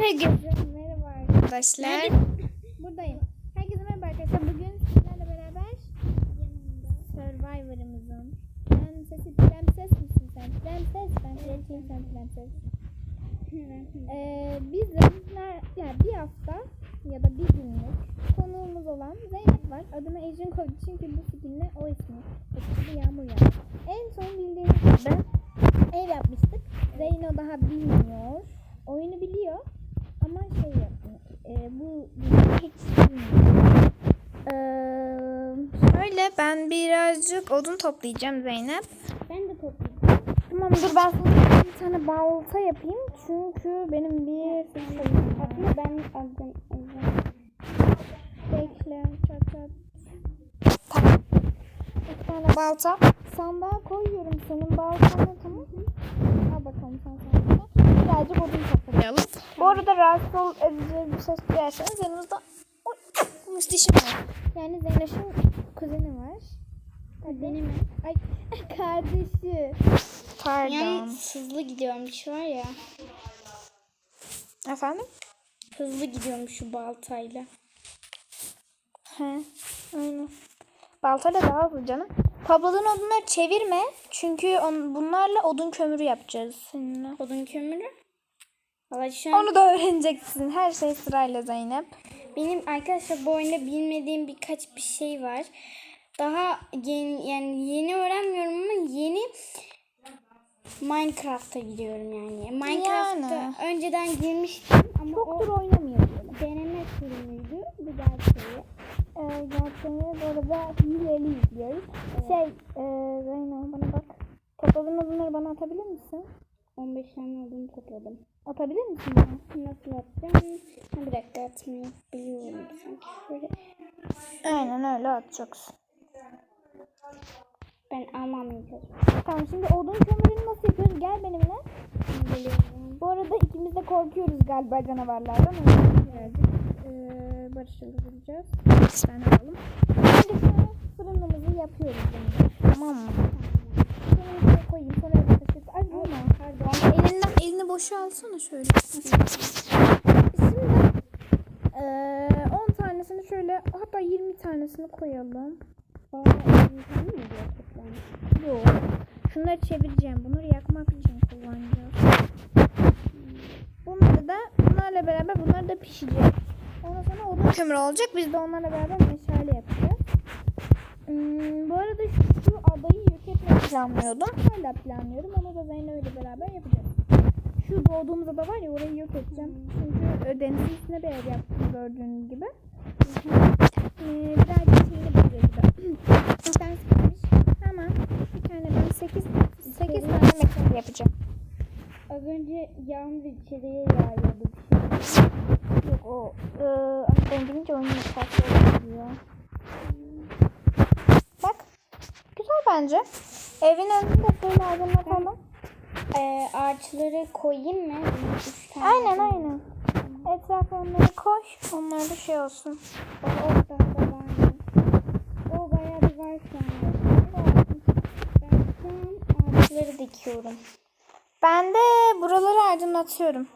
Herkese merhaba arkadaşlar. Buradayım. Herkese merhaba arkadaşlar. Bugün sizlerle beraber Survivor'ımızın Prensesi Prenses misin sen? Prenses ben Kraliçeyim sen Prenses. Ee, bizim yani bir hafta ya da bir günlük konuğumuz olan Zeynep var. Adını Ejin koydu çünkü bu skinle o ismi. Etkili yağmur yağdı. En son bildiğiniz gibi ev yapmıştık. Zeyno daha bilmiyor. Oyunu biliyor ama şey yapmıyor. Ee, bu hiç bilmiyor. Ee, şöyle ben birazcık odun toplayacağım Zeynep. Ben de toplayayım. Tamam dur ben sana bir tane balta yapayım. Çünkü benim bir var. Aslında ben aldım. Bekle. Çat çat. Tamam. Bir tane balta. Sandığa koyuyorum senin baltanı tamam mı? Al bakalım sen sandığa. Birazcık odun toplayalım. Bu arada rahatsız edici bir ses duyarsanız yanımızda Oy, müsteşim var. Yani Zeynoş'un kuzeni var. Benim mi? Ay kardeşi. Pardon. Yani hızlı gidiyormuş var ya. Efendim? Hızlı gidiyormuş şu baltayla. He, aynen. Baltayla daha hızlı canım. Topladığın odunları çevirme. Çünkü on, bunlarla odun kömürü yapacağız seninle. Odun kömürü. Şu an Onu da öğreneceksin. Her şey sırayla Zeynep. benim arkadaşlar bu oyunda bilmediğim birkaç bir şey var. Daha yeni yani yeni öğrenmiyorum ama yeni Minecraft'a giriyorum yani. Minecraft'ta Yani. önceden girmiştim ama Çoktur o oynamıyor böyle. deneme sürümüydü. Bu gerçeği. Ee, gerçeğini bu arada hileli izliyoruz. Şey, e, Zeynep bana bak. Topladığın odunları bana atabilir misin? 15 tane odun topladım. Atabilir misin bana? Nasıl atacağım? Bir dakika atmayı biliyorum sanki. Şöyle Aynen öyle atacaksın. ben almamayacağım. Tamam şimdi odun kömürünü nasıl yapıyoruz? Gel benimle. Geliyorum. Bu arada ikimiz de korkuyoruz galiba canavarlardan. O yüzden duracağız. Bir tane alalım. Şimdi fırınımızı yapıyoruz bunu. Tamam mı? Şuraya koyayım. Sonra taşırız. Ay vurma. Pardon. Elinden, elini boşa alsana şöyle. Şimdi eee 10 tanesini şöyle hatta 20 tanesini koyalım. Aa, odun kömürü mü diyor? Yok. Şunları çevireceğim. Bunları yakmak için kullanacağız. Bunları da bunlarla beraber bunlar da pişecek. Ondan sonra odun kömür olacak. Biz de onlarla beraber meşale yapacağız. Hmm, bu arada şu, şu adayı yok planlıyordum. Hala planlıyorum. Onu da Zeyno ile beraber yapacağız. Şu doğduğumuz ada var ya orayı yok edeceğim. Çünkü e, denizin üstüne bir ev yaptım gördüğünüz gibi. Ee, birazcık şeyini gibi. İnternet sıkılmış. Hemen bir tane ben 8 8 tane mekan yapacağım. Az önce yağmur içeriye yağıyordu bir şey. O e, ben gelince oyunun farklı oluyor. Bak. Güzel bence. Evin önünde böyle aydınlatalım. Ee, ağaçları koyayım mı? Üç tane Aynen aynen. Etrafa onları koy. Onlar da şey olsun. O orada da var? O bayağı bir var şu anda. Ben şu an ağaçları dikiyorum. Ben de buraları aydınlatıyorum.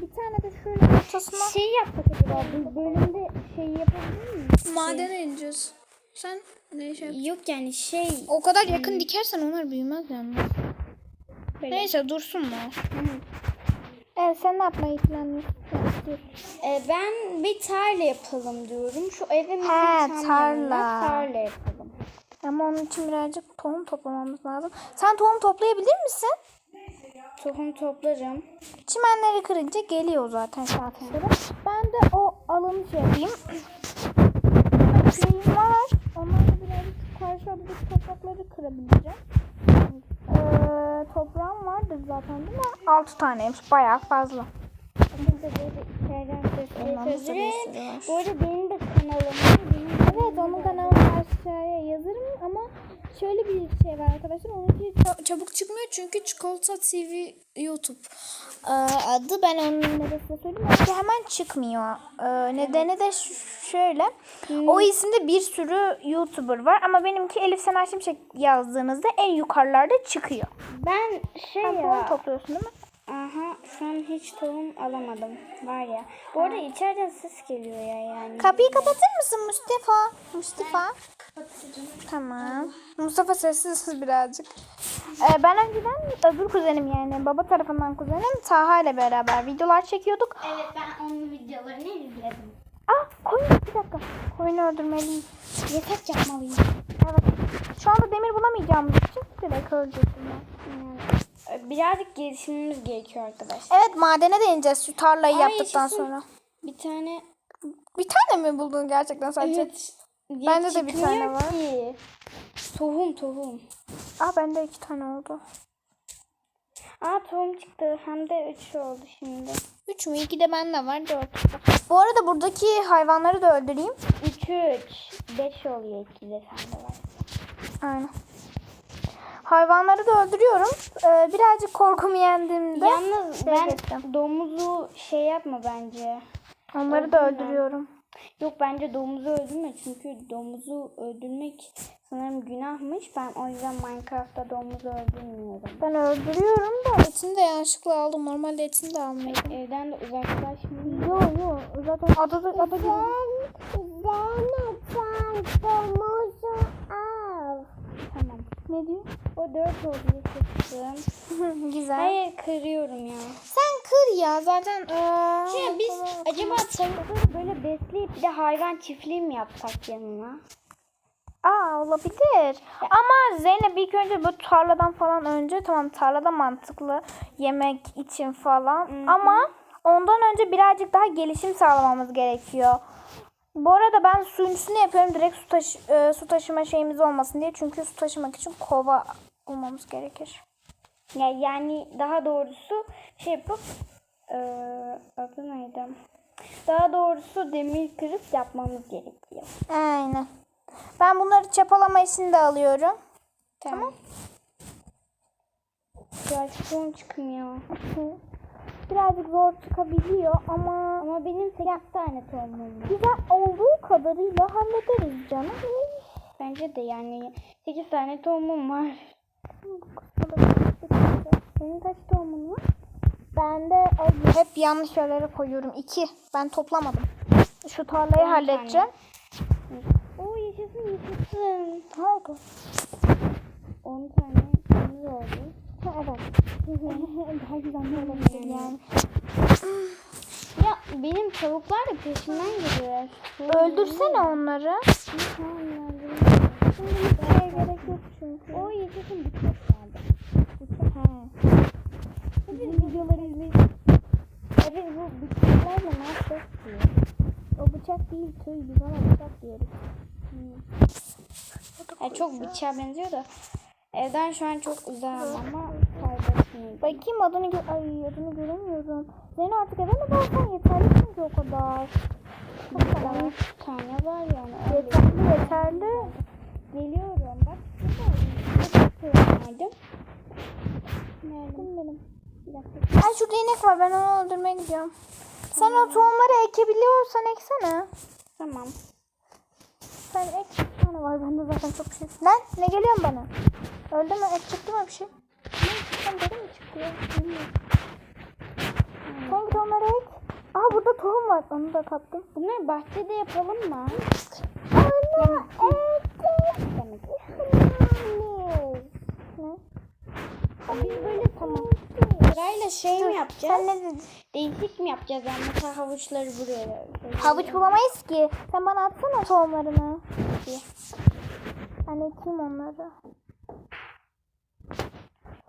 Bir tane de şöyle ortasına Şey yapsak acaba bu bölümde şey yapabilir miyiz? madene ineceğiz. Sen ne şey Yok yani şey. O kadar yakın dikersen onlar büyümez yalnız. Böyle. Neyse dursunlar. Evet sen ne yapmayı planlıyorsun? Ee, ben bir tarla yapalım diyorum. Şu evimizin He, tam tarla. tarla yapalım. Ama onun için birazcık tohum toplamamız lazım. Sen tohum toplayabilir misin? Tohum toplarım. Çimenleri kırınca geliyor zaten saatleri. Ben de o alanı şey yapayım. Küreğim var. Onlarla birazcık karşı adadaki toprakları kırabileceğim. Ee, toprağım vardır zaten değil mi? 6 taneymiş. Bayağı fazla. Bu arada benim de kanalım var. Benim şöyle bir şey var arkadaşlar. Onunki ça- çabuk çıkmıyor çünkü Çikolata TV YouTube Ee, adı. Ben onun de size söyleyeyim. Onunki hemen çıkmıyor. Ee, nedeni de ş- şöyle. O isimde bir sürü YouTuber var ama benimki Elif Sena Şimşek yazdığınızda en yukarılarda çıkıyor. Ben şey Sen puan ya. topluyorsun değil mi? Şu an hiç tohum alamadım. Var ya. Bu arada içeriden ses geliyor ya yani. Kapıyı kapatır mısın Mustafa? Mustafa. Tamam. Mustafa sessiz birazcık. Ee, ben önceden öbür kuzenim yani baba tarafından kuzenim Taha ile beraber videolar çekiyorduk. Evet ben onun videolarını izledim. Ah koyun bir dakika. Koyunu öldürmeliyim. Yatak yapmalıyım. Evet. Şu anda demir bulamayacağımız için direkt öldürdüm ben. Yani, birazcık gelişimimiz gerekiyor arkadaşlar. Evet madene de ineceğiz şu tarlayı Ay, yaptıktan yaşasın. sonra. Bir tane Bir tane mi buldun gerçekten sadece? Evet. Bende de bir tane var. Ki. Tohum tohum. Ah bende iki tane oldu. Aa tohum çıktı. Hem de 3 oldu şimdi. Üç mü? İki de bende var. Dört. Bu arada buradaki hayvanları da öldüreyim. 3 3. 5 oluyor 2 de sende var. Aynen. Hayvanları da öldürüyorum. Ee, birazcık korkumu yendiğimde Yalnız şey ben geçtim. domuzu şey yapma bence. onları da öldürme. öldürüyorum. Yok bence domuzu öldürme çünkü domuzu öldürmek sanırım günahmış. Ben o yüzden Minecraft'ta domuzu öldürmüyorum. Ben öldürüyorum da etini de yanlışlıkla aldım. Normalde etini de almıyordum. Evden de uzaklaşmayayım. Yok yok. Zaten adada ada gibi. Tamam. Ne diyor? O 4 oldu yaşasın. Güzel. Hayır kırıyorum ya. Sen kır ya zaten. Ee, Şimdi biz acaba tavukları böyle besleyip bir de hayvan çiftliği mi yapsak yanına? Aa olabilir. Ama Zeynep ilk önce bu tarladan falan önce tamam tarlada mantıklı yemek için falan. Ama ondan önce birazcık daha gelişim sağlamamız gerekiyor. Bu arada ben suyun üstüne yapıyorum direkt su, taşı, e, su taşıma şeyimiz olmasın diye. Çünkü su taşımak için kova olmamız gerekir. Ya yani daha doğrusu şey yapıp eee adı neydi? Daha doğrusu demir kırıp yapmamız gerekiyor. Aynen. Ben bunları çapalama işini de alıyorum. Tamam. Birazcık son çıkmıyor. Birazcık zor çıkabiliyor ama Ama benim 8 tane tohumum var. güzel olduğu kadarıyla hallederiz canım. Bence de yani 8 tane tohumum var. Senin kaç tohumun var? Bende ay, hep yanlış yerlere koyuyorum. İki. Ben toplamadım. Şu tarlayı halledeceğim. Oo yaşasın yaşasın. Ne oldu? 10 tane oldu. Evet. Daha güzel ne olabilir yani. Ya benim tavuklar da peşimden geliyor. Öldürsene onları. Şimdi gerek yok çünkü. O yaşasın bıçak geldi. He. Bizim videoları izleyin. Evet bu bıçaklarla ne yapacağız diyor. O bıçak değil tüy. Biz ona bıçak diyoruz. Yani çok bıçağa benziyor da. Evden şu an çok uzağım ama. Bakayım adını gö Ay adını göremiyorum. Zeynep artık eve mi versen yeterli çünkü o kadar. Çok kadar. 13 tane var yani. Yeterli yeterli. Geliyorum bak. Nerede? Benim. Bir dakika. Ay şurada inek var. Ben onu öldürmeye gidiyorum. Sen o tohumları ekebiliyorsan eksene. Tamam. Sen ek bir tane var. Bende zaten çok şey. Lan ne geliyor bana? Öldü mü? Et çıktı mı bir şey? Sen deri mi? Bilmiyorum. Son tohumları ek. Aa burada tohum var. Onu da kaptım. Bunları bahçede yapalım mı? Anne Demek. Ne? Biz böyle tamam. Sırayla şey mi yapacağız? Sen ne dedin? Değişik mi yapacağız yani mesela havuçları buraya. Havuç bulamayız ki. Sen bana atsana tohumlarını. Ben ekeyim onları.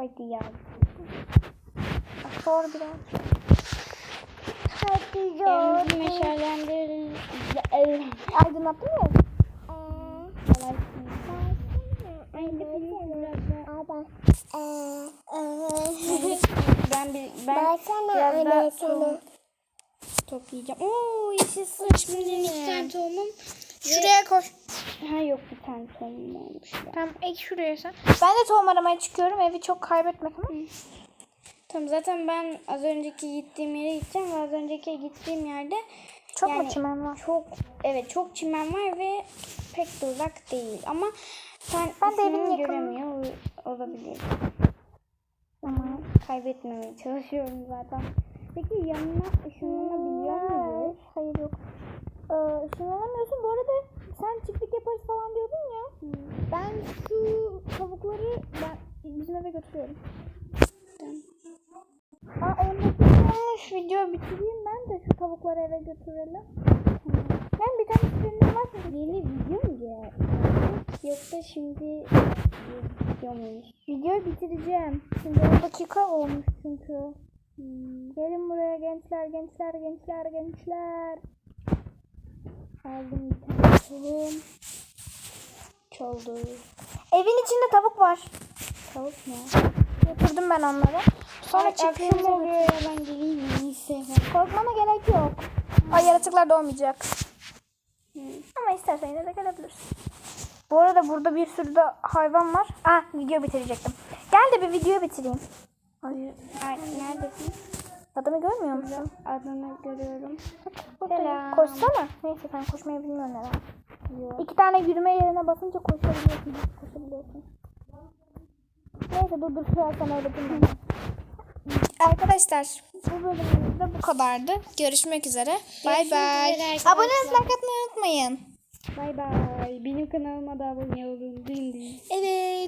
Hadi ya. Zor biraz. Hadi Evimizi meşalendirelim. Aydınlattın mı? Ay de biraz daha. Ben bir ben biraz daha tohum toplayacağım. Oo yaşasın. Şimdi iki tane tohumum. Şuraya koy. Ha yok bir tane tohum olmuş. ya. Tamam ek şuraya sen. Ben de tohum aramaya çıkıyorum. Evi çok kaybetmek ama. Tamam zaten ben az önceki gittiğim yere gideceğim ve az önceki gittiğim yerde Çok mu Yani- çimen var? çok evet çok çimen var ve pek de uzak değil ama sen Ben de evin göremiyor olabilir. Ama kaybetmemeye çalışıyorum zaten. Peki yanına ışınlanabiliyor muyuz? Hayır yok. Ee, ışınlanamıyorsun. Bu arada sen çiftlik yaparız falan diyordun ya. Ben şu tavukları ben bizim eve götürüyorum. Aa 19 olmuş. Video bitireyim ben de şu tavukları eve götürelim. Yani bir tane sürümüm var mı? Yeni video mu ya? Yoksa şimdi video muymuş? Videoyu bitireceğim. Şimdi 10 dakika olmuş çünkü. Gelin buraya gençler, gençler, gençler, gençler. Aldım bir tane tohum. Çaldı. Evin içinde tavuk var. Tavuk mu? Götürdüm ben onları. Sonra Ay, akşam oluyor ya ben geleyim? Neyse. Korkmana gerek yok. Ay yaratıklar doğmayacak. Hı. Ama istersen yine de gelebilirsin. Bu arada burada bir sürü de hayvan var. Ah video bitirecektim. Gel de bir video bitireyim. Ay, ay, neredesin? Adamı görmüyor musun? Adını görüyorum. Selam. Koşsana. Neyse ben koşmayı bilmiyorum neden. Yok. İki tane yürüme yerine basınca koşabiliyorsun. Koşabiliyorsun. Neyse dur dur şu sana öğreteyim. Arkadaşlar bu bölümümüz de bu kadardı. Görüşmek üzere. Bay bay. Abone olmayı like atmayı unutmayın. Bay bay. Benim kanalıma da abone olun. Evet.